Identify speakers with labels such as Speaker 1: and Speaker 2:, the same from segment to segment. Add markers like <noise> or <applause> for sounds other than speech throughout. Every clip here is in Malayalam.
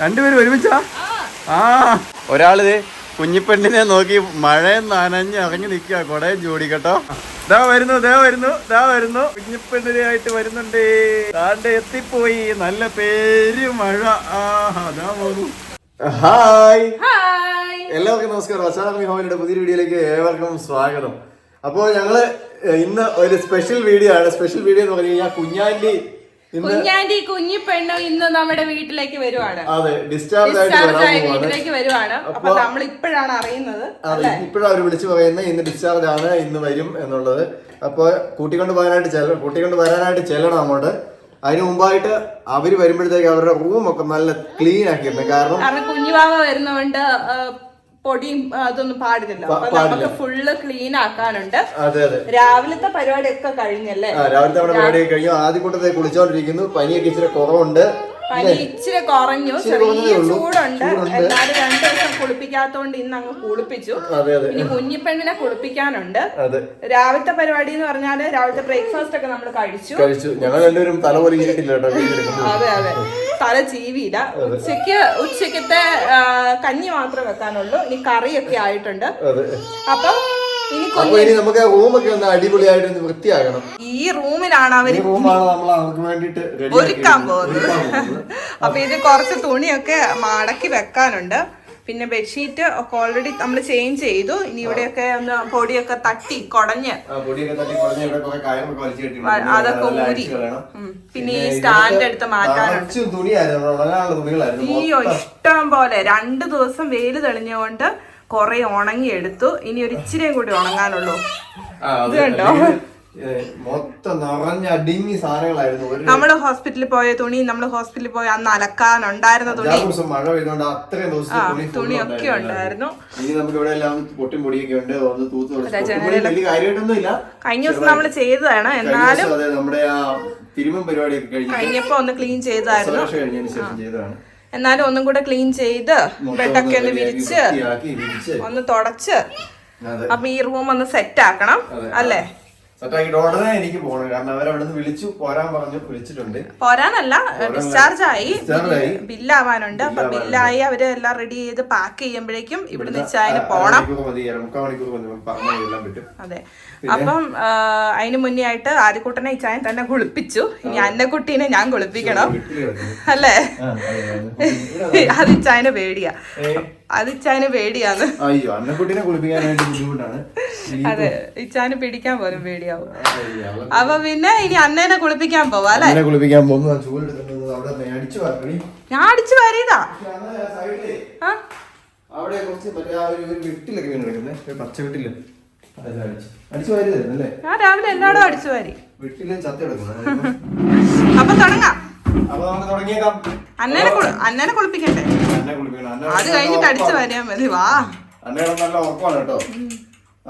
Speaker 1: രണ്ടുപേരും ഒരുമിച്ചാ? ആ. ഒരാളിത് കുഞ്ഞിപ്പെണ്ണിനെ നോക്കി മഴ നനഞ്ഞ് ഇറങ്ങി നിൽക്കുക. കൊടയും ചൂടി കേട്ടോ. ദാ വരുന്നു ദാ വരുന്നു ദാ വരുന്നു. കുഞ്ഞിപ്പെണ്ണിനായിട്ട് വരുന്നുണ്ട്. താണ്ട് എത്തിപ്പോയി. നല്ല പേര് മഴ. ആഹാ ദാ പോകുന്നു ഹായ്. എല്ലാവർക്കും നമസ്കാരം. അസാമി ഹോമിന്റെ പുതിയ വീഡിയോയിലേക്ക് ഏവർക്കും സ്വാഗതം. അപ്പോൾ ഞങ്ങൾ ഇന്ന് ഒരു സ്പെഷ്യൽ വീഡിയോ ആണ്. സ്പെഷ്യൽ വീഡിയോ എന്ന് പറഞ്ഞു കഴിഞ്ഞാൽ ഇന്ന്
Speaker 2: കുഞ്ഞാന്റി കുഞ്ഞി പെണ്ണും ഇന്ന് നമ്മുടെ വീട്ടിലേക്ക് വരുവാണ്.
Speaker 1: അതെ ഡിസ്ചാർജ്
Speaker 2: ആയി വീട്ടിലേക്ക് വരുവാണ്. അപ്പൊ നമ്മൾ ഇപ്പോഴാണ് അറിയുന്നത്
Speaker 1: അതെ ഇപ്പോഴും അവർ വിളിച്ചു പറയുന്നത് ഇന്ന് ഡിസ്ചാർജ് ആണ് ഇന്ന് വരും എന്നുള്ളത്. അപ്പോൾ കൂട്ടിക്കൊണ്ട് പോകാനായിട്ട് ചെല്ലണം കൂട്ടിക്കൊണ്ട് വരാനായിട്ട് ചെല്ലണം അങ്ങോട്ട്. അതിന് മുമ്പായിട്ട് അവർ വരുമ്പോഴത്തേക്ക് അവരുടെ റൂം ഒക്കെ നല്ല ക്ലീൻ ആക്കിയിരുന്നു കാരണം
Speaker 2: കുഞ്ഞുവാവ വരുന്നോണ്ട് പൊടിയും അതൊന്നും പാടില്ലല്ലോ. അപ്പൊ
Speaker 1: പാടില്ല.
Speaker 2: നമുക്ക് ഫുള്ള് ക്ലീൻ ആക്കാനുണ്ട്.
Speaker 1: അതെ അതെ.
Speaker 2: രാവിലത്തെ പരിപാടിയൊക്കെ കഴിഞ്ഞല്ലേ?
Speaker 1: രാവിലത്തെ പരിപാടി കഴിഞ്ഞു. ആദ്യ കൂട്ടത്തെ കുളിച്ചോണ്ടിരിക്കുന്നു. പനിയൊക്കെ ഇച്ചിരി കുറവുണ്ട്.
Speaker 2: പനി ഇച്ചിരി കുറഞ്ഞു. ചെറിയ ചൂടുണ്ട്. എന്നാലും രണ്ടു ദിവസം കുളിപ്പിക്കാത്തോണ്ട് ഇന്ന് അങ്ങ് കുളിപ്പിച്ചു. ഇനി കുഞ്ഞിപ്പെണ്ണിനെ കുളിപ്പിക്കാനുണ്ട്. രാവിലത്തെ പരിപാടി എന്ന് പറഞ്ഞാൽ രാവിലത്തെ ബ്രേക്ക്ഫാസ്റ്റ് ഒക്കെ നമ്മൾ കഴിച്ചു.
Speaker 1: കഴിച്ചു. ഞങ്ങൾ രണ്ടുപേരും തല.
Speaker 2: അതെ അതെ. തല ജീവിയില്ല ഉച്ചയ്ക്ക് ഉച്ചക്കത്തെ കഞ്ഞി മാത്രം വെക്കാനുള്ളൂ. ഇനി കറിയൊക്കെ ആയിട്ടുണ്ട്. അപ്പൊ
Speaker 1: അപ്പൊ ഇനി നമുക്ക് റൂമൊക്കെ ഒന്ന് അടിപൊളിയായിട്ട് ഒന്ന് വൃത്തിയാക്കണം.
Speaker 2: ഈ റൂമിലാണ് അവർ
Speaker 1: റൂമാണ് നമ്മൾ അവർക്ക് വേണ്ടിട്ട്
Speaker 2: ഒരുക്കാൻ പോകുന്നത്. <laughs> അപ്പൊ ഇത് കുറച്ച് തുണിയൊക്കെ മടക്കി വെക്കാനുണ്ട്. പിന്നെ ബെഡ്ഷീറ്റ് ഒക്കെ ഓൾറെഡി നമ്മൾ ചേഞ്ച് ചെയ്തു. ഇനി ഇവിടെയൊക്കെ ഒന്ന് പൊടിയൊക്കെ തട്ടി കുടഞ്ഞ് അതൊക്കെ ഊരി. പിന്നെ ഈ സ്റ്റാൻഡ് എടുത്ത് മാറ്റാനുണ്ട്. അയ്യോ ഇഷ്ടം പോലെ. രണ്ട് ദിവസം വെയിൽ തെളിഞ്ഞുകൊണ്ട് കുറെ ഉണങ്ങി എടുത്തു. ഇനി ഒരു ഇച്ചിരിയും കൂടി ഉണങ്ങാനുള്ളൂ.
Speaker 1: നമ്മൾ.
Speaker 2: കണ്ടോ? ഹോസ്പിറ്റലിൽ പോയ തുണി നമ്മൾ ഹോസ്പിറ്റലിൽ പോയ അന്ന് അലക്കാനുണ്ടായിരുന്ന തുണി.
Speaker 1: മഴ അത്രയും ദിവസം
Speaker 2: തുണിയൊക്കെ
Speaker 1: ഉണ്ടായിരുന്നു.
Speaker 2: ഉണ്ടായിരുന്നു.
Speaker 1: ഇനി നമുക്ക് ഇവിടെ എല്ലാം പൊട്ടും പൊടിയൊക്കെ ഉണ്ട്. ഒന്ന് തൂത്ത് തുടച്ച് പൊട്ടും പൊടി വലിയ കാര്യമായിട്ടൊന്നും ഇല്ല.
Speaker 2: കഴിഞ്ഞ ദിവസം നമ്മൾ ചെയ്തതാണ്. എന്നാലും
Speaker 1: നമ്മുടെ തിരുമ്പം പരിപാടിയൊക്കെ
Speaker 2: കഴിഞ്ഞപ്പോ ഒന്ന് ക്ലീൻ ചെയ്തായിരുന്നു.
Speaker 1: ചെയ്തതാണ്.
Speaker 2: എന്നാലും ഒന്നും കൂടെ ക്ലീൻ ചെയ്ത് ബെഡൊക്കെ ഒന്ന്
Speaker 1: ഒന്ന്
Speaker 2: വിരിച്ച് ഒന്ന് തുടച്ച്. അപ്പൊ ഈ റൂം ഒന്ന് സെറ്റ് ആക്കണം അല്ലേ?
Speaker 1: സെറ്റാക്കിയിട്ട് ഉടനെ എനിക്ക് പോകണം കാരണം അവരവിടുന്ന് വിളിച്ചു പോരാൻ പറഞ്ഞു വിളിച്ചിട്ടുണ്ട്.
Speaker 2: പോരാനല്ല ഡിസ്ചാർജ് ആയി. ബില്ലാവാനുണ്ട്. അപ്പൊ ബില്ലായി അവർ എല്ലാം റെഡി ചെയ്ത് പാക്ക് ചെയ്യുമ്പോഴേക്കും ഇവിടുന്ന് ഇച്ചായന് പോണം. അതെ. അപ്പം അതിന് മുന്നേ ആയിട്ട് ആദ്യക്കൂട്ടനെ ഇച്ചായൻ തന്നെ കുളിപ്പിച്ചു. ഇനി അന്നക്കുട്ടീനെ ഞാൻ കുളിപ്പിക്കണം. അല്ലേ?
Speaker 1: അതെ,
Speaker 2: ഇച്ചായന് <laughs> പേടിയാ. അത് ഇച്ചാന് പേടിയാണ്.
Speaker 1: അയ്യോ അന്നക്കുട്ടീനെ കുളിപ്പിക്കാനായിട്ട് ബുദ്ധിമുട്ടാണ്. ഈ-
Speaker 2: അതെ ഇച്ചാന് പിടിക്കാൻ പോലും പേടിയാവും. അപ്പൊ പിന്നെ ഇനി അന്നേനെ കുളിപ്പിക്കാൻ പോവാ അല്ലെ?
Speaker 1: കുളിപ്പിക്കാൻ
Speaker 2: ഞാൻ അടിച്ചു ആ
Speaker 1: അവിടെ കുറച്ച് മറ്റേ ആ ഒരു ഒരു വെട്ടിലൊക്കെ വീണ് കിടക്കുന്നത് ഒരു പച്ച വെട്ടിൽ. അതെല്ലാം അടിച്ചു. അടിച്ചു അല്ലേ?
Speaker 2: ഞാൻ രാവിലെ എല്ലായിടും അടിച്ചു വാരി.
Speaker 1: വെട്ടിൽ ചത്ത കിടക്കുന്നത്
Speaker 2: അപ്പൊ തുടങ്ങാം. അന്നേനെ അന്നേനെ കുളിപ്പിക്കണ്ടേ? അത് കഴിഞ്ഞിട്ട് അടിച്ചു വരാൻ മതി വാ.
Speaker 1: അന്നയുടെ നല്ല ഉറപ്പാണ് കേട്ടോ.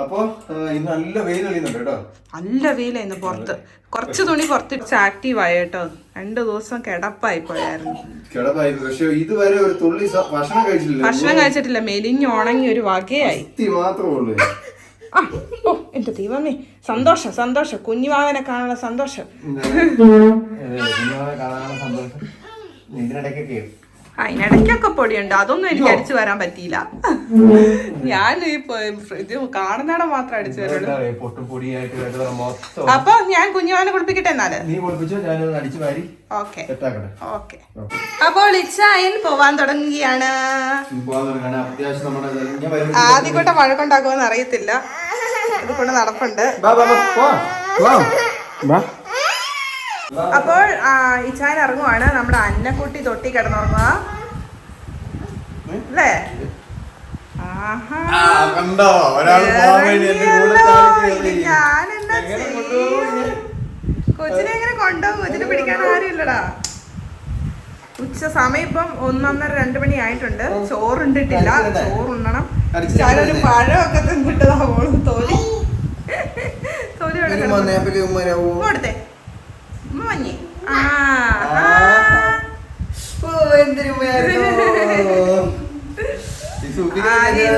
Speaker 1: അപ്പോ ഇന്ന് നല്ല വെയിൽ തെളിയുന്നുണ്ട് കേട്ടോ.
Speaker 2: നല്ല വെയിലായിരുന്നു പുറത്ത്. കുറച്ച് തുണി പുറത്തിട്ട് ആക്റ്റീവ് ആയി കേട്ടോ. രണ്ടു ദിവസം കിടപ്പായി പോയായിരുന്നു.
Speaker 1: പക്ഷെ ഇതുവരെ ഒരു തുള്ളി ഭക്ഷണം കഴിച്ചിട്ടില്ല.
Speaker 2: ഭക്ഷണം കഴിച്ചിട്ടില്ല. മെലിഞ്ഞ് ഉണങ്ങി ഒരു വകയായി.
Speaker 1: മാത്രമേ ഉള്ളൂ.
Speaker 2: ആ ഓ എന്റെ ദൈവമേ. സന്തോഷം സന്തോഷം. കുഞ്ഞുമാവനെ കാണാനുള്ള സന്തോഷം.
Speaker 1: ഇതിനിടയ്ക്കൊക്കെ
Speaker 2: അതിനിടയ്ക്കൊക്കെ പൊടിയുണ്ട്. അതൊന്നും എനിക്ക് അടിച്ചു വരാൻ പറ്റിയില്ല. ഞാൻ ഇത് കാണുന്നിടം മാത്രം അടിച്ചു വരുള്ളൂ അപ്പൊ ഞാൻ കുഞ്ഞുമാനെ കുളിപ്പിക്കട്ടെ എന്നാൽ?
Speaker 1: നീ കുളിപ്പിച്ചോ ഞാനൊന്ന് അടിച്ചു വാരി
Speaker 2: ഓക്കെ. അപ്പോൾ ഇച്ചായൻ പോവാൻ തുടങ്ങുകയാണ്.
Speaker 1: പോകാൻ
Speaker 2: കൂട്ട വഴക്കുണ്ടാക്കുമെന്ന് അറിയത്തില്ല. ഇത് കൊണ്ട് നടപ്പുണ്ട്. അപ്പോൾ ഇച്ചായൻ ഇറങ്ങുവാണ്. നമ്മുടെ അന്നക്കുട്ടി തൊട്ടി കിടന്നുറങ്ങുക. അല്ലേ?
Speaker 1: കണ്ടോ? ഒരാൾ.
Speaker 2: ഞാൻ എന്നാ? കൊച്ചിനെ എങ്ങനെ കൊണ്ടുപോകും? കൊച്ചിനെ പിടിക്കാൻ ആരുമില്ലടാ. ഉച്ച സമയം ഇപ്പം ഒന്നൊന്നര രണ്ടു മണി ആയിട്ടുണ്ട്. ചോറുണ്ടിട്ടില്ല? ചോറുണ്ണണം. ഒരു പഴമൊക്കെ തിന്നിട്ടതാ മോൾ. തോലി. തോലി ഇവിടെ മഞ്ഞി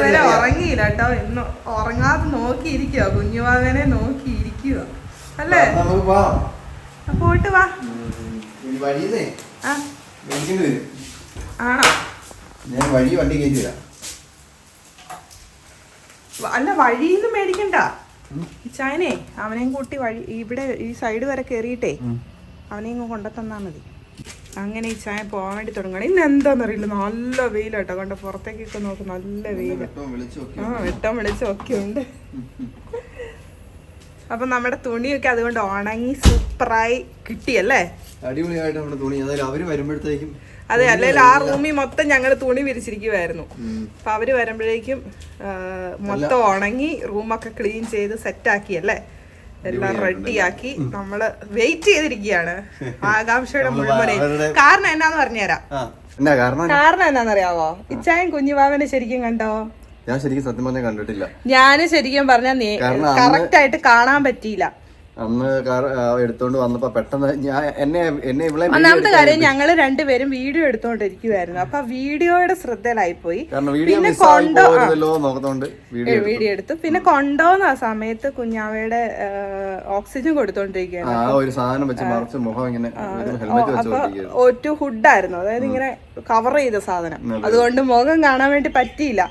Speaker 1: ഞാൻ
Speaker 2: ഉറങ്ങിയില്ല കേട്ടോ. ഇന്ന് ഉറങ്ങാതെ നോക്കിയിരിക്കുക കുഞ്ഞുവാവനെ നോക്കിയിരിക്കുക അല്ലേ? പോയിട്ട് വാ.
Speaker 1: വഴിയുന്നേ
Speaker 2: ആണോ?
Speaker 1: ഞാൻ വഴി വണ്ടി കയറ്റി തരാം
Speaker 2: വ- അല്ല വഴിന്ന് മേടിക്കണ്ട. ഇച്ചായനെ അവനെയും കൂട്ടി വഴി ഇവിടെ ഈ സൈഡ് വരെ കയറിയിട്ടേ അവനെയും ഇങ്ങ് കൊണ്ടുത്തന്നാ മതി. അങ്ങനെ ഈ ചായ പോകാൻ വേണ്ടി തുടങ്ങണം ഇന്ന് എന്താണെന്നറിയില്ല നല്ല വെയിലാട്ടോ. കണ്ട? പുറത്തേക്കൊക്കെ നോക്ക് നല്ല
Speaker 1: നോക്കി
Speaker 2: ആ വെട്ടം വിളിച്ചൊക്കെ ഉണ്ട്. അപ്പൊ നമ്മുടെ തുണിയൊക്കെ അതുകൊണ്ട് ഉണങ്ങി സൂപ്പറായി കിട്ടിയല്ലേ?
Speaker 1: അടിപൊളിയായിട്ട് നമ്മുടെ തുണി. അതായത് അവർ വരുമ്പോഴത്തേക്കും
Speaker 2: അതെ അല്ലെങ്കിൽ ആ റൂമിൽ മൊത്തം ഞങ്ങൾ തുണി വിരിച്ചിരിക്കുമായിരുന്നു അപ്പൊ അവർ വരുമ്പോഴേക്കും മൊത്തം ഉണങ്ങി റൂമൊക്കെ ക്ലീൻ ചെയ്ത് സെറ്റാക്കി അല്ലേ? എല്ലാം റെഡിയാക്കി നമ്മൾ വെയിറ്റ് ചെയ്തിരിക്കുകയാണ്. <laughs> ആകാംക്ഷയുടെ മുഴുവനെ കാരണം എന്നാന്ന് പറഞ്ഞുതരാം.
Speaker 1: കാരണം?
Speaker 2: എന്നാന്നറിയാവോ? ഇച്ചായൻ കുഞ്ഞുവാവനെ ശരിക്കും കണ്ടോ?
Speaker 1: ഞാൻ ശരിക്കും സത്യം പറഞ്ഞാൽ കണ്ടിട്ടില്ല.
Speaker 2: ഞാൻ ശരിക്കും
Speaker 1: പറഞ്ഞാൽ
Speaker 2: കറക്റ്റ് ആയിട്ട് കാണാൻ പറ്റിയില്ല.
Speaker 1: അന്ന് കാർ എടുത്തോണ്ട് വന്നപ്പോ പെട്ടെന്ന് ഞാൻ എന്നെ എന്നെ ഇവിടെ
Speaker 2: ഒന്നാമത്തെ കാര്യം ഞങ്ങൾ രണ്ടുപേരും വീഡിയോ എടുത്തോണ്ടിരിക്കുവായിരുന്നു. അപ്പൊ വീഡിയോയുടെ ശ്രദ്ധയിലായിപ്പോയി.
Speaker 1: പോയി വീഡിയോ
Speaker 2: പിന്നെ കൊണ്ടോ
Speaker 1: വീഡിയോ
Speaker 2: എടുത്തു. പിന്നെ കൊണ്ടോന്ന് ആ സമയത്ത് കുഞ്ഞാവയുടെ ഓക്സിജൻ കൊടുത്തോണ്ടിരിക്കുകയാണ്.
Speaker 1: ആ ഒരു സാധനം വെച്ച് മുഖം ഇങ്ങനെ ഹെൽമെറ്റ് വെച്ച് ഓടിക്കുക
Speaker 2: ഒ ടു ഹുഡായിരുന്നു അതായത് ഇങ്ങനെ കവർ ചെയ്ത സാധനം. അതുകൊണ്ട് മുഖം കാണാൻ വേണ്ടി പറ്റിയില്ല.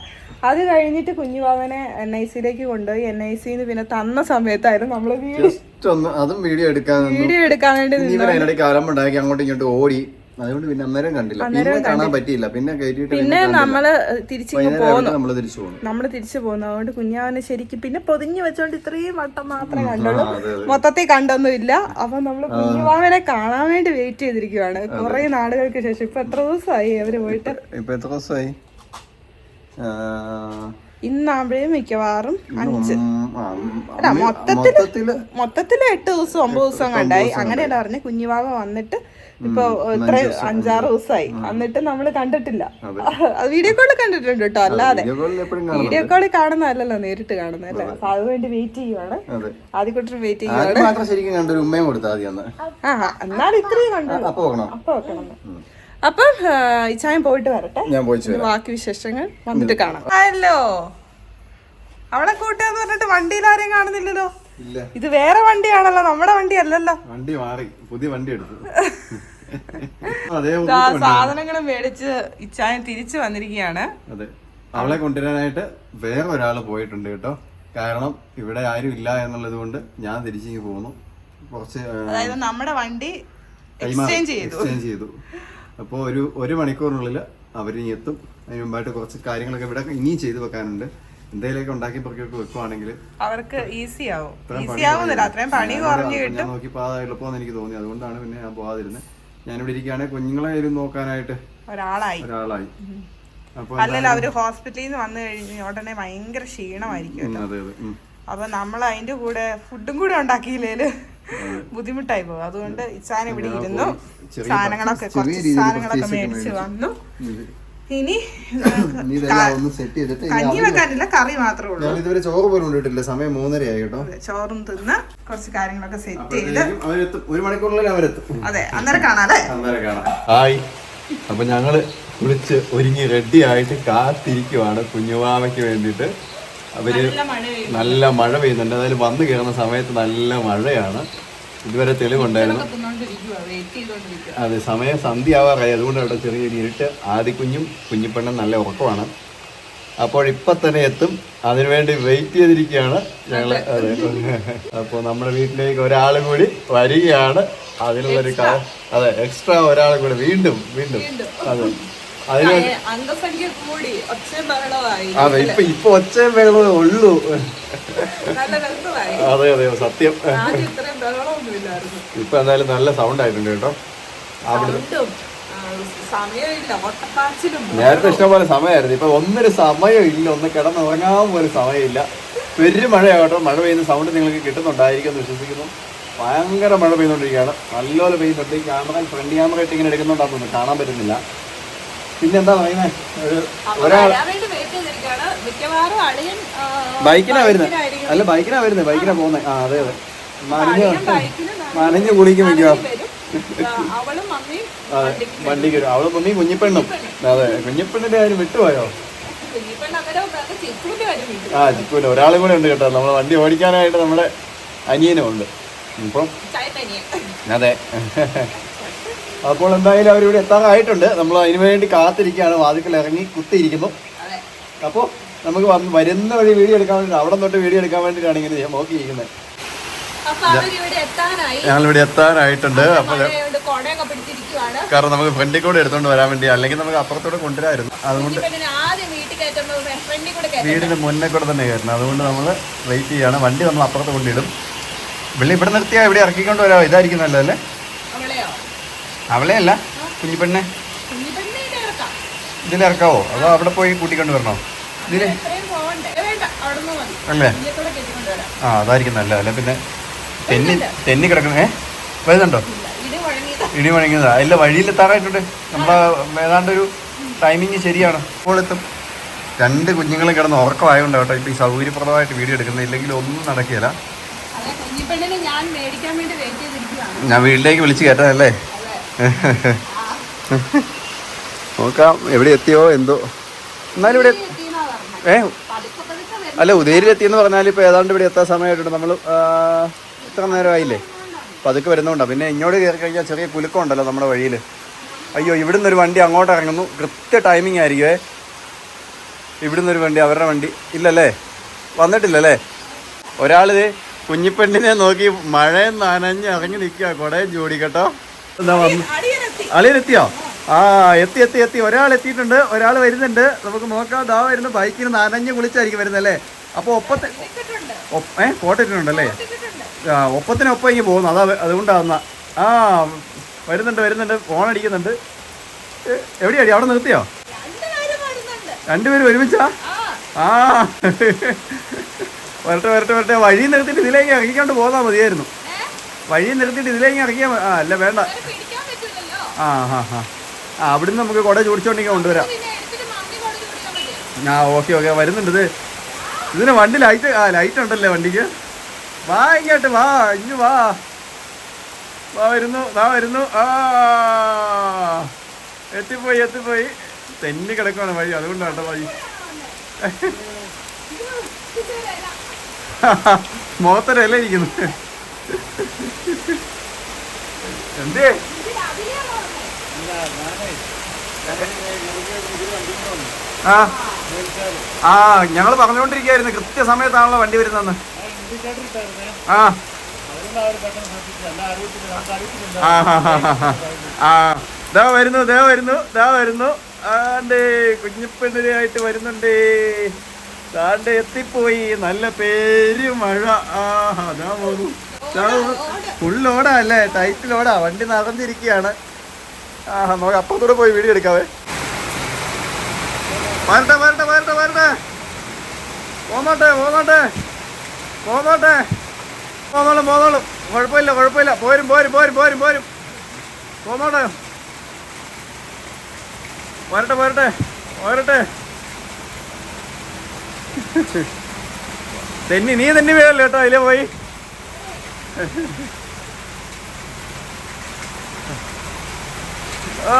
Speaker 2: അത് കഴിഞ്ഞിട്ട് കുഞ്ഞുബാവനെ എൻ ഐ സിയിലേക്ക് കൊണ്ടുപോയി. എൻ ഐ സിന്ന് പിന്നെ തന്ന സമയത്തായിരുന്നു
Speaker 1: നമ്മൾ അതും വീഡിയോ എടുക്കാൻ.
Speaker 2: വീഡിയോ എടുക്കാൻ വേണ്ടി
Speaker 1: അങ്ങോട്ടും ഇങ്ങോട്ടും ഓടി. അതുകൊണ്ട് പിന്നെ അന്നേരം കണ്ടില്ല. പിന്നെ കാണാൻ പറ്റിയില്ല. പിന്നെ
Speaker 2: പിന്നെ നമ്മൾ തിരിച്ചു
Speaker 1: വൈകുന്നേരം നമ്മൾ തിരിച്ചു പോകുന്നു
Speaker 2: നമ്മൾ തിരിച്ചു പോകുന്നു അതുകൊണ്ട് കുഞ്ഞാവനെ ശരിക്കും പിന്നെ പൊതിഞ്ഞു വെച്ചോണ്ട് ഇത്രയും വട്ടം മാത്രമേ കണ്ടുള്ളൂ. മൊത്തത്തിൽ കണ്ടൊന്നുമില്ല. അപ്പൊ നമ്മൾ കുഞ്ഞുവാവനെ കാണാൻ വേണ്ടി വെയിറ്റ് ചെയ്തിരിക്കുവാണ്. കുറെ നാളുകൾക്ക് ശേഷം. ഇപ്പൊ എത്ര ദിവസമായി അവർ പോയിട്ട്?
Speaker 1: ഇപ്പൊ എത്ര ദിവസമായി?
Speaker 2: ഇന്നാകുമ്പോഴേ മിക്കവാറും അഞ്ച്. അല്ല
Speaker 1: മൊത്തത്തിൽ
Speaker 2: മൊത്തത്തിൽ എട്ട് ദിവസം ഒമ്പത് ദിവസം കണ്ടായി. അങ്ങനെയല്ല പറഞ്ഞ കുഞ്ഞുവാവ വന്നിട്ട് ഇപ്പൊ ഇത്ര അഞ്ചാറ് ദിവസമായി എന്നിട്ട് നമ്മൾ കണ്ടിട്ടില്ല. വീഡിയോ കോളിൽ <laughs> കണ്ടിട്ടുണ്ട് കേട്ടോ അല്ലാതെ.
Speaker 1: വീഡിയോ കോളിൽ
Speaker 2: കാണുന്നതല്ലല്ലോ നേരിട്ട് കാണുന്നതല്ലേ അപ്പൊ അതുവേണ്ടി വെയിറ്റ് ചെയ്യുവാണ്.
Speaker 1: അതെ.
Speaker 2: ആദ്യക്കൂട്ടർ വെയിറ്റ് ചെയ്യുവാണ്. ആ എന്നാലും ഇത്രയും കണ്ടു
Speaker 1: അപ്പൊ നോക്കണം
Speaker 2: അപ്പൊ വെക്കണം അപ്പം ഇച്ചായം പോയിട്ട് വരട്ടെ.
Speaker 1: ഞാൻ
Speaker 2: പോയി ബാക്കി വിശേഷങ്ങൾ വന്നിട്ട് കാണാം. ഹലോ. അവളെ കൂട്ടാന്ന് പറഞ്ഞിട്ട് വണ്ടിയിൽ ആരെയും കാണുന്നില്ലല്ലോ. ഇത് വേറെ വണ്ടിയാണല്ലോ നമ്മുടെ വണ്ടി അല്ലല്ലോ.
Speaker 1: വണ്ടി മാറി പുതിയ വണ്ടി എടുത്തു. <laughs>
Speaker 2: സാധനങ്ങൾ മേടിച്ച് ഇച്ചായൻ തിരിച്ചു വന്നിരിക്കുകയാണ്.
Speaker 1: അതെ. അവളെ കൊണ്ടുവരാനായിട്ട് വേറെ ഒരാൾ പോയിട്ടുണ്ട് കേട്ടോ. കാരണം ഇവിടെ ആരും ഇല്ല എന്നുള്ളത് കൊണ്ട് ഞാൻ തിരിച്ചിങ്ങ് പോകുന്നു കുറച്ച്
Speaker 2: അതായത് നമ്മുടെ വണ്ടി എക്സ്ചേഞ്ച് ചെയ്തു.
Speaker 1: എക്സ്ചേഞ്ച് ചെയ്തു. അപ്പോൾ ഒരു ഒരു മണിക്കൂറിനുള്ളിൽ അവർ ഇനി എത്തും. അതിന് മുമ്പായിട്ട് കുറച്ച് കാര്യങ്ങളൊക്കെ ഇവിടെ ഇനിയും ചെയ്തു വെക്കാനുണ്ട്. എന്തെങ്കിലുമൊക്കെ ഉണ്ടാക്കി പൊറക്കിയൊക്കെ വെക്കുവാണെങ്കിൽ
Speaker 2: അവർക്ക് ഈസി ആവും ഈസി ആവുന്നില്ല അത്രയും പണി കുറഞ്ഞു കിട്ടും.
Speaker 1: നോക്കിയപ്പോൾ അത് എളുപ്പമെന്ന് എനിക്ക് തോന്നി. അതുകൊണ്ടാണ് പിന്നെ ഞാൻ പോകാതിരുന്നത് ഞാനിവിടെ ഇരിക്കുകയാണെങ്കിൽ കുഞ്ഞുങ്ങളെ നോക്കാനായിട്ട്
Speaker 2: ഒരാളായി.
Speaker 1: ഒരാളായി.
Speaker 2: അല്ലല്ലോ അവർ ഹോസ്പിറ്റലിൽ നിന്ന് വന്നു കഴിഞ്ഞ ഉടനെ ഭയങ്കര ക്ഷീണമായിരിക്കും. അപ്പൊ നമ്മൾ അതിന്റെ കൂടെ ഫുഡും കൂടെ ഉണ്ടാക്കിയില്ലേൽ? ബുദ്ധിമുട്ടായി പോകും. അതുകൊണ്ട് ഇച്ചാൻ ഇവിടെ ഇരുന്നു സാധനങ്ങളൊക്കെ കുറച്ച് സാധനങ്ങളൊക്കെ മേടിച്ച്. വന്നു. ഇനി
Speaker 1: ഇനി <laughs> ഇതെല്ലാം ഒന്ന് സെറ്റ് ചെയ്തിട്ട്
Speaker 2: കഞ്ഞി വെക്കാനില്ല കറി മാത്രമേ ഉള്ളൂ.
Speaker 1: ഇതുവരെ ചോറ് പോലും കൊണ്ടിട്ടില്ല സമയം മൂന്നരയായി കേട്ടോ.
Speaker 2: ചോറും തിന്ന് കുറച്ച് കാര്യങ്ങളൊക്കെ സെറ്റ് ചെയ്ത്
Speaker 1: ഒരു മണിക്കൂറിനുള്ളിൽ അവരെത്തും.
Speaker 2: അതെ അന്നേരം കാണാല്ലേ
Speaker 1: അന്നേരം കാണാം. ഹായ്. അപ്പൊ ഞങ്ങൾ വിളിച്ച് ഒരുങ്ങി റെഡി ആയിട്ട് കാത്തിരിക്കുവാണ് കുഞ്ഞുമാമയ്ക്ക് വേണ്ടിയിട്ട്. അവർ
Speaker 2: നല്ല മഴ
Speaker 1: പെയ്യുന്നുണ്ട്. അതായത് വന്നു കയറുന്ന സമയത്ത് നല്ല മഴയാണ്. ഇതുവരെ തെളിവുണ്ടായിരുന്നു അതെ സമയം സന്ധ്യ ആവാറായി അതുകൊണ്ട് അവിടെ ചെറിയൊരു ഇരുട്ട്. ആദിക്കുഞ്ഞും കുഞ്ഞിപ്പെണ്ണും നല്ല ഉറക്കമാണ്. അപ്പോൾ ഇപ്പൊ തന്നെ എത്തും അതിനുവേണ്ടി വെയിറ്റ് ചെയ്തിരിക്കുകയാണ് ഞങ്ങൾ. അതെ. അപ്പോൾ നമ്മുടെ വീട്ടിലേക്ക് ഒരാൾ കൂടി വരികയാണ്. അതിനുള്ളൊരു അതെ എക്സ്ട്രാ ഒരാൾ കൂടി. വീണ്ടും. വീണ്ടും. അതെ.
Speaker 2: കൂടി. ഒച്ചയും ബഹളമായി
Speaker 1: അതെ ഇപ്പൊ ഇപ്പൊ ഒച്ചയും ബഹളമേ ഉള്ളൂ.
Speaker 2: നല്ല രസമായി.
Speaker 1: അതെ അതെ സത്യം.
Speaker 2: ആദ്യം ഇത്രയും ബഹളമൊന്നുമില്ലായിരുന്നു.
Speaker 1: ഇപ്പൊ എന്തായാലും നല്ല സൗണ്ട് ആയിട്ടുണ്ട് കേട്ടോ.
Speaker 2: സൗണ്ടും
Speaker 1: നേരത്തെ ഇഷ്ടംപോലെ സമയമായിരുന്നു. ഇപ്പൊ ഒന്നൊരു സമയം ഇല്ല ഒന്ന് കിടന്നുറങ്ങാൻ പോലും സമയമില്ല. വലിയ മഴയാകട്ടോ മഴ പെയ്യുന്ന സൗണ്ട് നിങ്ങൾക്ക് കിട്ടുന്നുണ്ടായിരിക്കും എന്ന് വിശ്വസിക്കുന്നു. ഭയങ്കര മഴ പെയ്തുകൊണ്ടിരിക്കുകയാണ്. നല്ലപോലെ പെയ്യുന്നുണ്ട്. ക്യാമറ ഫ്രണ്ട് ക്യാമറ ആയിട്ട് ഇങ്ങനെ എടുക്കുന്നുണ്ടാകുന്നു കാണാൻ പറ്റുന്നില്ല. പിന്നെ എന്താ പറയുന്നത് ഒരു ഒരാൾ
Speaker 2: മിക്കവാറും
Speaker 1: ബൈക്കിനാ വരുന്നത് അല്ല ബൈക്കിനാ വരുന്നത് ബൈക്കിനാ പോകുന്നത് ആ അതെ അതെ. നനഞ്ഞ് നനഞ്ഞ് കുളിക്കും
Speaker 2: അവളും
Speaker 1: അതെ വണ്ടിക്ക് വരും. അവളും മമ്മി കുഞ്ഞിപ്പെണ്ണും. അതെ കുഞ്ഞിപ്പെണ്ണിന്റെ കാര്യം വിട്ടുപോയോ? ആ ചിക്കൂല ഒരാളും കൂടെ ഉണ്ട് കേട്ടോ. നമ്മളെ വണ്ടി ഓടിക്കാനായിട്ട് നമ്മുടെ അനിയനും ഉണ്ട്. ഇപ്പം അതെ. അപ്പോൾ എന്തായാലും അവരിവിടെ എത്താറായിട്ടുണ്ട്. നമ്മൾ അതിനു വേണ്ടി കാത്തിരിക്കുകയാണ്. വാതിക്കൽ ഇറങ്ങി കുത്തിയിരിക്കുന്നു. അപ്പോൾ നമുക്ക് വന്ന് വരുന്ന വഴി വീഡിയോ എടുക്കാൻ വേണ്ടി അവിടെ തൊട്ട് വീഡിയോ എടുക്കാൻ വേണ്ടിയിട്ടാണ് ഇങ്ങനെ ഞാൻ നോക്കിയിരിക്കുന്നത്. ഞങ്ങളിവിടെ എത്താനായിട്ടുണ്ട് അപ്പോൾ കാരണം നമുക്ക് ഫ്രണ്ടിൽ കൂടെ എടുത്തോണ്ട് വരാൻ വേണ്ടി അല്ലെങ്കിൽ നമുക്ക് അപ്പുറത്തൂടെ കൊണ്ടുവരായിരുന്നു അതുകൊണ്ട് വീടിന് മുന്നേ കൂടെ തന്നെ കയറണം അതുകൊണ്ട് നമ്മൾ വെയിറ്റ് ചെയ്യാണ് വണ്ടി നമ്മൾ അപ്പുറത്ത് കൊണ്ടിടും. വെള്ളി ഇവിടെ നിർത്തിയാൽ ഇവിടെ ഇറക്കിക്കൊണ്ട് വരാം. ഇതായിരിക്കും നല്ലതല്ലേ? അവളെ അല്ല കുഞ്ഞിപ്പെണ്ണെ? ഇതിൽ ഇറക്കാവോ? അതോ അവിടെ പോയി കൂട്ടിക്കൊണ്ട് വരണോ? അല്ലേ ആ അതായിരിക്കും നല്ല അല്ല പിന്നെ തെന്നി തെന്നി കിടക്കണേ വരുന്നുണ്ടോ? ഇടി വഴങ്ങിയതാ. ഇല്ല വഴിയിലെത്താറായിട്ടുണ്ട് നമ്മളെ ഏതാണ്ട് ഒരു ടൈമിങ് ശരിയാണ്. ഇപ്പോൾ എത്തും. രണ്ട് കുഞ്ഞുങ്ങളും കിടന്ന് ഉറക്കമായതുകൊണ്ട് കേട്ടോ ഇപ്പോൾ ഈ സൗകര്യപ്രദമായിട്ട് വീഡിയോ എടുക്കുന്നത്. ഇല്ലെങ്കിൽ ഒന്നും
Speaker 2: നടക്കില്ല ഞാൻ
Speaker 1: വീട്ടിലേക്ക് വിളിച്ച് കയറ്റാനല്ലേ? നോക്കാം എവിടെ എത്തിയോ എന്തോ. എന്നാലും ഇവിടെ. ഏ?
Speaker 2: പതുക്കെ പതുക്കെ.
Speaker 1: അല്ല ഉദയരിൽ എത്തിയെന്ന് പറഞ്ഞാൽ ഇപ്പോൾ ഏതാണ്ട് ഇവിടെ എത്താൻ സമയമായിട്ടുണ്ട് നമ്മൾ ഇത്ര നേരമായില്ലേ? അപ്പോൾ അതൊക്കെ വരുന്നതുകൊണ്ടാണ് പിന്നെ ഇങ്ങോട്ട് കയറി കഴിഞ്ഞാൽ ചെറിയ കുലുക്കം ഉണ്ടല്ലോ നമ്മുടെ വഴിയിൽ അയ്യോ ഇവിടുന്ന് ഒരു വണ്ടി അങ്ങോട്ട് ഇറങ്ങുന്നു. കൃത്യ ടൈമിംഗ് ആയിരിക്കുമേ ഇവിടുന്ന് ഒരു വണ്ടി അവരുടെ വണ്ടി. ഇല്ലല്ലേ? വന്നിട്ടില്ലല്ലേ? ഒരാളിത് കുഞ്ഞിപ്പെണ്ണിനെ നോക്കി മഴയും നനഞ്ഞ് ഇറങ്ങി നിൽക്കുക കുടയും ജോഡി കേട്ടോ. എന്താ. അളിയനെത്തിയോ? ആ എത്തി എത്തി എത്തി. ഒരാൾ എത്തിയിട്ടുണ്ട്. ഒരാൾ വരുന്നുണ്ട്. നമുക്ക് നോക്കാം. ദാ വരുന്നു. ബൈക്കിന് നനഞ്ഞ് കുളിച്ചായിരിക്കും വരുന്നല്ലേ അപ്പോൾ ഒപ്പത്തെ ഏഹ് ഏ കോട്ടിട്ടുണ്ടല്ലേ. ആ ഒപ്പത്തിനൊപ്പം ഇങ്ങനെ പോകുന്നു. അതാ അതുകൊണ്ടാവുന്ന. ആ വരുന്നുണ്ട് വരുന്നുണ്ട്. ഫോൺ അടിക്കുന്നുണ്ട്. എവിടെയാടി അവിടെ നിർത്തിയോ?
Speaker 2: രണ്ടുപേരും
Speaker 1: ഒരുമിച്ചാ?
Speaker 2: ആ,
Speaker 1: വരട്ടെ വരട്ടെ വരട്ടെ. വഴി നിർത്തിയിട്ട് ഇതിലേക്ക് ഇറങ്ങിക്കൊണ്ട് പോകാൻ മതിയായിരുന്നു? വഴി നിർത്തിയിട്ട് ഇതിലേക്ക് ഇറങ്ങിയാൽ ആ അല്ല വേണ്ട. ആ ഹാ ഹാ. ആ അവിടുന്ന് നമുക്ക് കുട ചൂടിച്ചോണ്ടെങ്കിൽ കൊണ്ടുവരാം. ആ ഓക്കെ ഓക്കെ വരുന്നുണ്ട് ഇത്. ഇതിന് വണ്ടി ലൈറ്റ് ആ ലൈറ്റ് ഉണ്ടല്ലേ വണ്ടിക്ക്? വാ ഇങ്ങോട്ട് വാ ഇഞ്ഞു വാ. വാ വരുന്നു വാ വരുന്നു. ആ എത്തിപ്പോയി എത്തിപ്പോയി. തെന്നി കിടക്കുവാണ് വഴി അതുകൊണ്ടാണ് കേട്ടോ വഴി <laughs> മുഖത്തൊരല്ല ഇരിക്കുന്നു ആ. ആ ഞങ്ങൾ പറഞ്ഞുകൊണ്ടിരിക്കുകയായിരുന്നു കൃത്യസമയത്താണല്ലോ വണ്ടി വരുന്നതെന്ന്. ആ. ആ ദാ വരുന്നു ദാ വരുന്നു ദാ വരുന്നു. ആണ്ടേ കുഞ്ഞിപ്പെണ്ണിനായിട്ട് വരുന്നുണ്ടേ. താണ്ടെ എത്തിപ്പോയി. നല്ല പേര് മഴ. ആ അതാ പോന്നു ലോഡാ അല്ലേ ടൈറ്റിലോടാ വണ്ടി നടന്നിരിക്കുകയാണ്. ആ നമുക്ക് അപ്പുറത്തൂടെ പോയി വീഡിയോ എടുക്കാവേ. വരട്ടെ വരട്ടെ വരട്ടെ വരട്ടെ. പോന്നോട്ടെ പോന്നോട്ടെ. പോന്നോട്ടെ. പോന്നോളും പോന്നോളും. കുഴപ്പമില്ല കുഴപ്പമില്ല. പോരും പോരും പോരും പോരും പോരും. പോന്നോട്ടെ. വരട്ടെ വരട്ടെ വരട്ടെ. തെന്നി നീ തെന്നി വേണല്ലോ കേട്ടോ? അതിലേ പോയി. ആ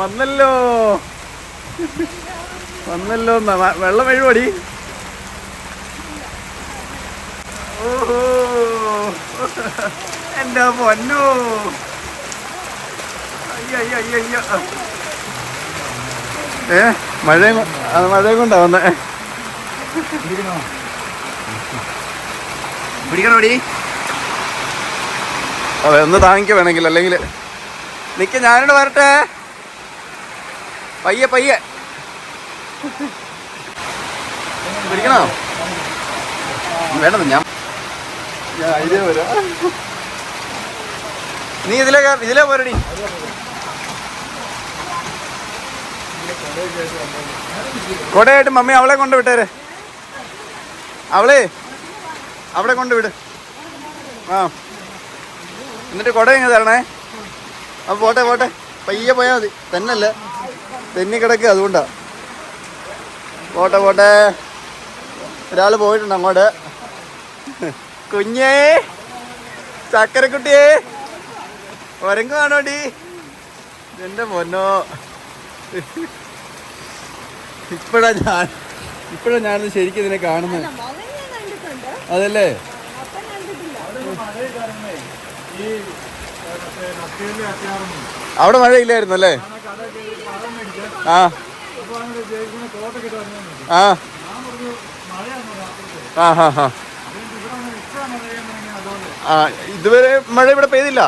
Speaker 1: വന്നല്ലോ. വന്നല്ലോ ന്ന- വെള്ളം വഴുപടി ഓഹോ. എന്റെ പൊന്നു. ഏ മഴ ആ, മഴയും കൊണ്ടാ വന്നേ. പിടിക്കണോടി അതെ ഒന്ന് താങ്ങിക്ക വേണമെങ്കിൽ. അല്ലെങ്കിൽ നിക്ക് ഞാനിവിടെ വരട്ടെ. പയ്യെ പയ്യെ. പിടിക്കണോ? വേണ്ടത് ഞാൻ നീ ഇതിലേ ഇതിലേ പോരടി. കൊടയായിട്ട് മമ്മി അവളെ കൊണ്ട് വിട്ടേരെ. അവളെ അവിടെ കൊണ്ട് വിട്. ആ. എന്നിട്ട് കുട എങ്ങനെ തരണേ. അപ്പൊ പോട്ടെ പോട്ടെ. പയ്യെ പോയാൽ മതി. തന്നല്ലേ? തെന്നി കിടക്കുക അതുകൊണ്ടാ. പോട്ടെ പോട്ടെ. ഒരാൾ പോയിട്ടുണ്ട് അങ്ങോട്ട്. കുഞ്ഞേ ചക്കരക്കുട്ടിയേ. ഒരങ്ങാണോടി എന്റെ പൊന്നോ. ഇപ്പഴാ ഞാൻ ഇപ്പഴാ ഞാനത് ശരിക്കും ഇതിനെ കാണുന്നത്. അതല്ലേ? അവിടെ മഴയില്ലായിരുന്നു അല്ലേ? ആ. ആ. ആ ഹാ ആ. ഇതുവരെ മഴ ഇവിടെ പെയ്തില്ല.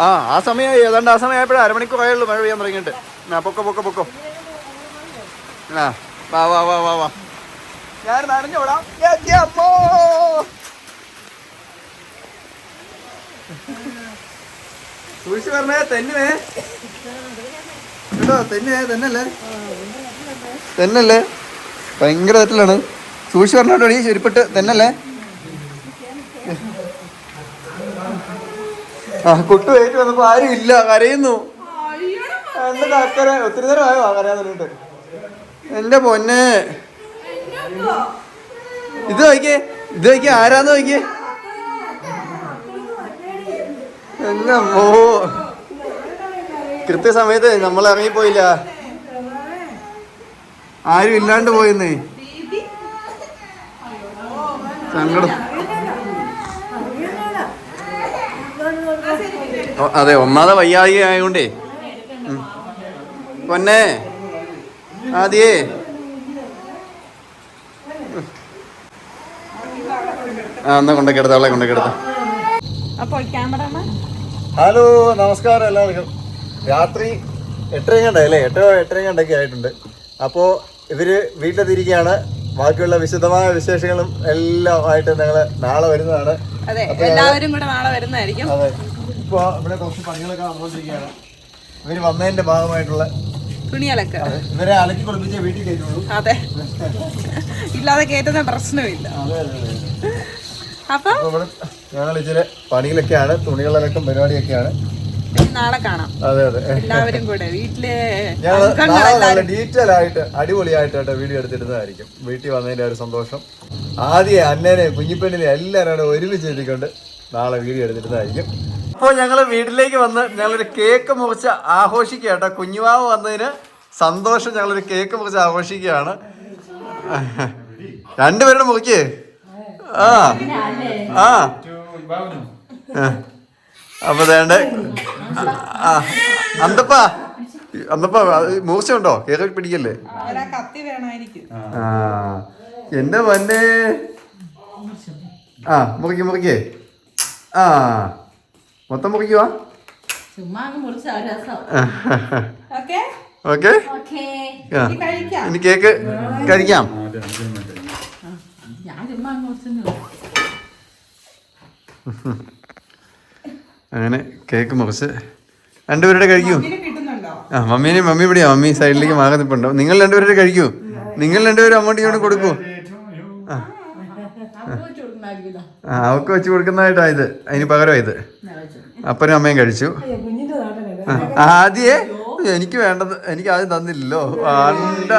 Speaker 1: ആ ആ സമയം ഏതാണ്ട് ആ സമയമായപ്പോഴേ അരമണിക്കൂറായുള്ളൂ മഴ പെയ്യാൻ തുടങ്ങിയിട്ട്. ആ പൊക്കോ പൊക്കോ പൊക്കോ. ആ വാ വാ വാ വാ വാ. ഞാൻ നനഞ്ഞോടാം സൂക്ഷിച്ച് പറഞ്ഞേ തെന്നേ. കേട്ടോ തെന്നേ തന്നല്ലേ? തെന്നല്ലേ? ഭയങ്കര തെറ്റലാണ്. സൂക്ഷിച്ച് പറഞ്ഞോട്ടോ ഈ ചെരുപ്പിട്ട് തെന്നല്ലേ? ആ കുട്ടു ഏറ്റു വന്നപ്പോ ആരും ഇല്ല കരയുന്നു. എന്താ അക്കര ഒത്തിരി നേരം ആയോ കരയാൻ തുടങ്ങിട്ട് എന്റെ പൊന്നെ. ഇത് നോക്കിയേ ഇത് നോക്കിയേ ആരാന്ന് നോക്കിയേ? എന്റെ അമ്മോ. കൃത്യസമയത്ത് നമ്മൾ ഇറങ്ങിപ്പോയില്ല. ആരും ഇല്ലാണ്ട് പോയെന്നേ. സങ്കടം. അതെ ഒന്നാതെ വയ്യായി ആയതുകൊണ്ടേ. പൊന്നെ ആദ്യേ. ആ എന്നാ കൊണ്ടൊക്കെ കിടത്ത അവളെ കൊണ്ടേ കിടത്ത
Speaker 2: അപ്പോൾ ക്യാമറമാൻ
Speaker 1: ഹലോ നമസ്കാരം എല്ലാവർക്കും. രാത്രി എട്ടരയും കണ്ടേ അല്ലേ എട്ടോ എട്ടരയും കണ്ടൊക്കെ ആയിട്ടുണ്ട്. അപ്പോൾ ഇവർ വീട്ടിലെത്തിയിരിക്കുകയാണ്. ബാക്കിയുള്ള വിശദമായ വിശേഷങ്ങളും എല്ലാം ആയിട്ട് ഞങ്ങൾ നാളെ വരുന്നതാണ്.
Speaker 2: അതെ എല്ലാവരും കൂടെ നാളെ വരുന്നതായിരിക്കും.
Speaker 1: അതെ. ഇപ്പോൾ ഇവിടെ കുറച്ച് പണികളൊക്കെ നടന്നുകൊണ്ടിരിക്കുകയാണ്. ഇവർ വന്നതിന്റെ ഭാഗമായിട്ടുള്ള
Speaker 2: തുണിയലക്ക്.
Speaker 1: ഇവരെ അലക്കി കുളിപ്പിച്ചേ വീട്ടിൽ കയറ്റുള്ളൂ.
Speaker 2: അതെ. ഇല്ലാതെ കയറ്റുന്ന പ്രശ്നമില്ല.
Speaker 1: അതെ അതെ.
Speaker 2: അപ്പം
Speaker 1: ഞങ്ങൾ ഇച്ചിരി പണിയിലൊക്കെയാണ് തുണികളിലൊക്കെ പരിപാടിയൊക്കെയാണ്.
Speaker 2: നാളെ കാണാം.
Speaker 1: അതെ അതെ.
Speaker 2: എല്ലാവരും കൂടെ വീട്ടിലെ
Speaker 1: നല്ല ഡീറ്റെയിൽ ആയിട്ട് അടിപൊളിയായിട്ട് വീഡിയോ എടുത്തിരുന്നതായിരിക്കും. വീട്ടിൽ വന്നതിന്റെ ഒരു സന്തോഷം. ആദ്യം അന്നേനെ കുഞ്ഞിപ്പെണ്ണിനെ എല്ലാവരും ഒരുമിച്ച് എത്തിക്കൊണ്ട് നാളെ വീഡിയോ എടുത്തിരുന്നതായിരിക്കും. അപ്പോൾ ഞങ്ങൾ വീട്ടിലേക്ക് വന്ന് ഞങ്ങളൊരു കേക്ക് മുറിച്ച് ആഘോഷിക്കുക കേട്ടോ കുഞ്ഞുവാവ് വന്നതിന് സന്തോഷം ഞങ്ങളൊരു കേക്ക് മുറിച്ച് ആഘോഷിക്കുകയാണ്. രണ്ടുപേരുടെ മുറിക്ക്. ആ. ആ. അപ്പൊ വേണ്ട? അന്തപ്പാ. അന്തപ്പാ മൂർച്ചയുണ്ടോ? കേക്ക് പിടിക്കല്ലേ?
Speaker 2: അവരാ കത്തി വേണമായിരിക്കും.
Speaker 1: ആ. എന്റെ വന്നെ ആ മുറിക്കേ മുറിക്കേ. ആ. മൊത്തം മുറിക്കുവാ <laughs>
Speaker 2: ഓക്കെ?
Speaker 1: ഇനി കേക്ക് കഴിക്കാം
Speaker 3: ഞാൻ ചുമ്മാ അങ്ങ് മുറിച്ചു <laughs>
Speaker 1: അങ്ങനെ കേക്ക് മുറിച്ച് രണ്ടുപേരുടെ കഴിക്കൂ. ആ മമ്മീനെ മമ്മി ഇവിടെയാ. മമ്മി സൈഡിലേക്ക് മാറി നിൽപ്പുണ്ടോ നിങ്ങൾ രണ്ടുപേരുടെ കഴിക്കൂ. നിങ്ങൾ രണ്ടുപേരും അങ്ങോട്ട് ഇങ്ങോട്ടും കൊടുക്കൂ. ആ. അവക്ക് വെച്ച് കൊടുക്കുന്നതായിട്ടാ ഇത്. അതിന് പകരം ഇത്. അപ്പനും അമ്മയും കഴിച്ചു. ആദ്യേ എനിക്ക് വേണ്ടത് എനിക്ക് ആദ്യം തന്നില്ലല്ലോ. വേണ്ട.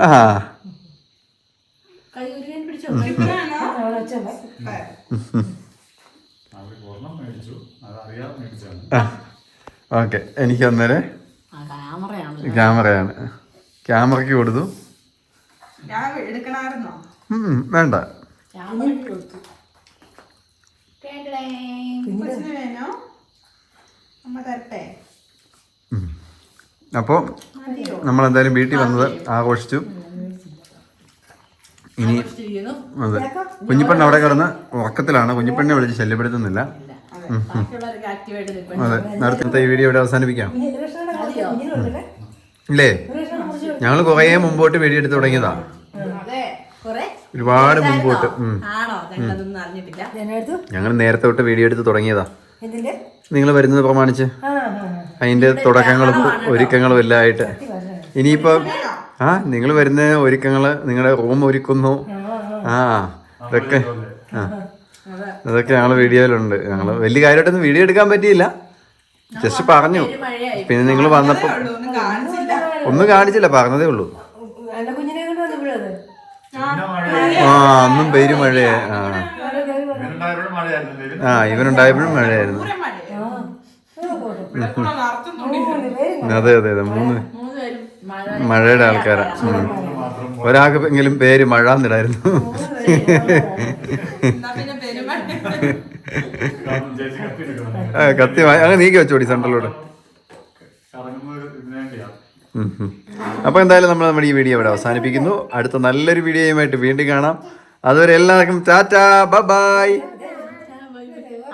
Speaker 1: ആ. ഓക്കെ എനിക്ക് അന്നേരം
Speaker 3: ക്യാമറയാണ്.
Speaker 1: ക്യാമറയ്ക്ക് കൊടുത്തു. വേണ്ട. അപ്പോ നമ്മൾ എന്തായാലും വീട്ടിൽ വന്നത് ആഘോഷിച്ചു. ഇനി. അതെ. കുഞ്ഞിപ്പെണ്ണ് അവിടെ കിടന്ന് ഉറക്കത്തിലാണ്. കുഞ്ഞിപ്പെണ്ണെ വിളിച്ച് ശല്യപ്പെടുത്തുന്നില്ല. അതെ. നേരത്തെ ഈ വീഡിയോ ഇവിടെ അവസാനിപ്പിക്കാം. ഇല്ലേ? ഞങ്ങൾ കുറേ മുമ്പോട്ട് വീഡിയോ എടുത്ത് തുടങ്ങിയതാ.
Speaker 3: അതെ. കുറെ?
Speaker 1: ഒരുപാട് മുമ്പോട്ട്. ഞങ്ങൾ നേരത്തെ തൊട്ട് വീഡിയോ എടുത്ത് തുടങ്ങിയതാ. നിങ്ങൾ വരുന്നത് പ്രമാണിച്ച്. അതിന്റെ തുടക്കങ്ങളും ഒരുക്കങ്ങളും എല്ലാം ആയിട്ട്. ഇനിയിപ്പോ ആ നിങ്ങൾ വരുന്ന ഒരുക്കങ്ങൾ നിങ്ങളുടെ റൂം ഒരുക്കുന്നു. ആ ഇതൊക്കെ ആ. അതൊക്കെ ഞങ്ങൾ വീഡിയോയിലുണ്ട്. ഞങ്ങൾ വലിയ കാര്യമായിട്ടൊന്നും വീഡിയോ എടുക്കാൻ പറ്റിയില്ല. ജസ്റ്റ് പറഞ്ഞു. പിന്നെ നിങ്ങൾ വന്നപ്പോൾ
Speaker 2: ഒന്നും കാണിച്ചില്ല
Speaker 1: ഒന്നും കാണിച്ചില്ല പറഞ്ഞതേ ഉള്ളൂ ആ അന്നും പേര് മഴയാ. ആ. ആ ഇവനുണ്ടായപ്പോഴും മഴയായിരുന്നു. അതെ അതെ അതെ. മൂന്ന് മഴയുടെ ആൾക്കാരാ. ഒരാൾക്ക് എങ്കിലും പേര് മഴ എന്നിടായിരുന്നു.
Speaker 4: കത്തി
Speaker 1: അങ്ങ് നീക്കി വെച്ചോടി സെൻട്രലോട്. അപ്പോൾ എന്തായാലും നമ്മൾ നമ്മുടെ ഈ വീഡിയോ ഇവിടെ അവസാനിപ്പിക്കുന്നു. അടുത്ത നല്ലൊരു വീഡിയോയുമായിട്ട് വീണ്ടും കാണാം. അതുവരെ എല്ലാവർക്കും ടാറ്റാ ബൈ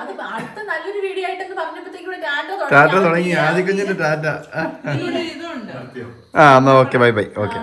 Speaker 3: അത് അടുത്ത നല്ലൊരു വീഡിയോ ആയിട്ടെന്ന് പറഞ്ഞപ്പോഴത്തേക്കും ടാറ്റ
Speaker 1: തുടങ്ങി. ആദ്യ കുഞ്ഞിന്റെ ടാറ്റ ആ എന്നാ ഓക്കെ. Bye bye. ഓക്കെ.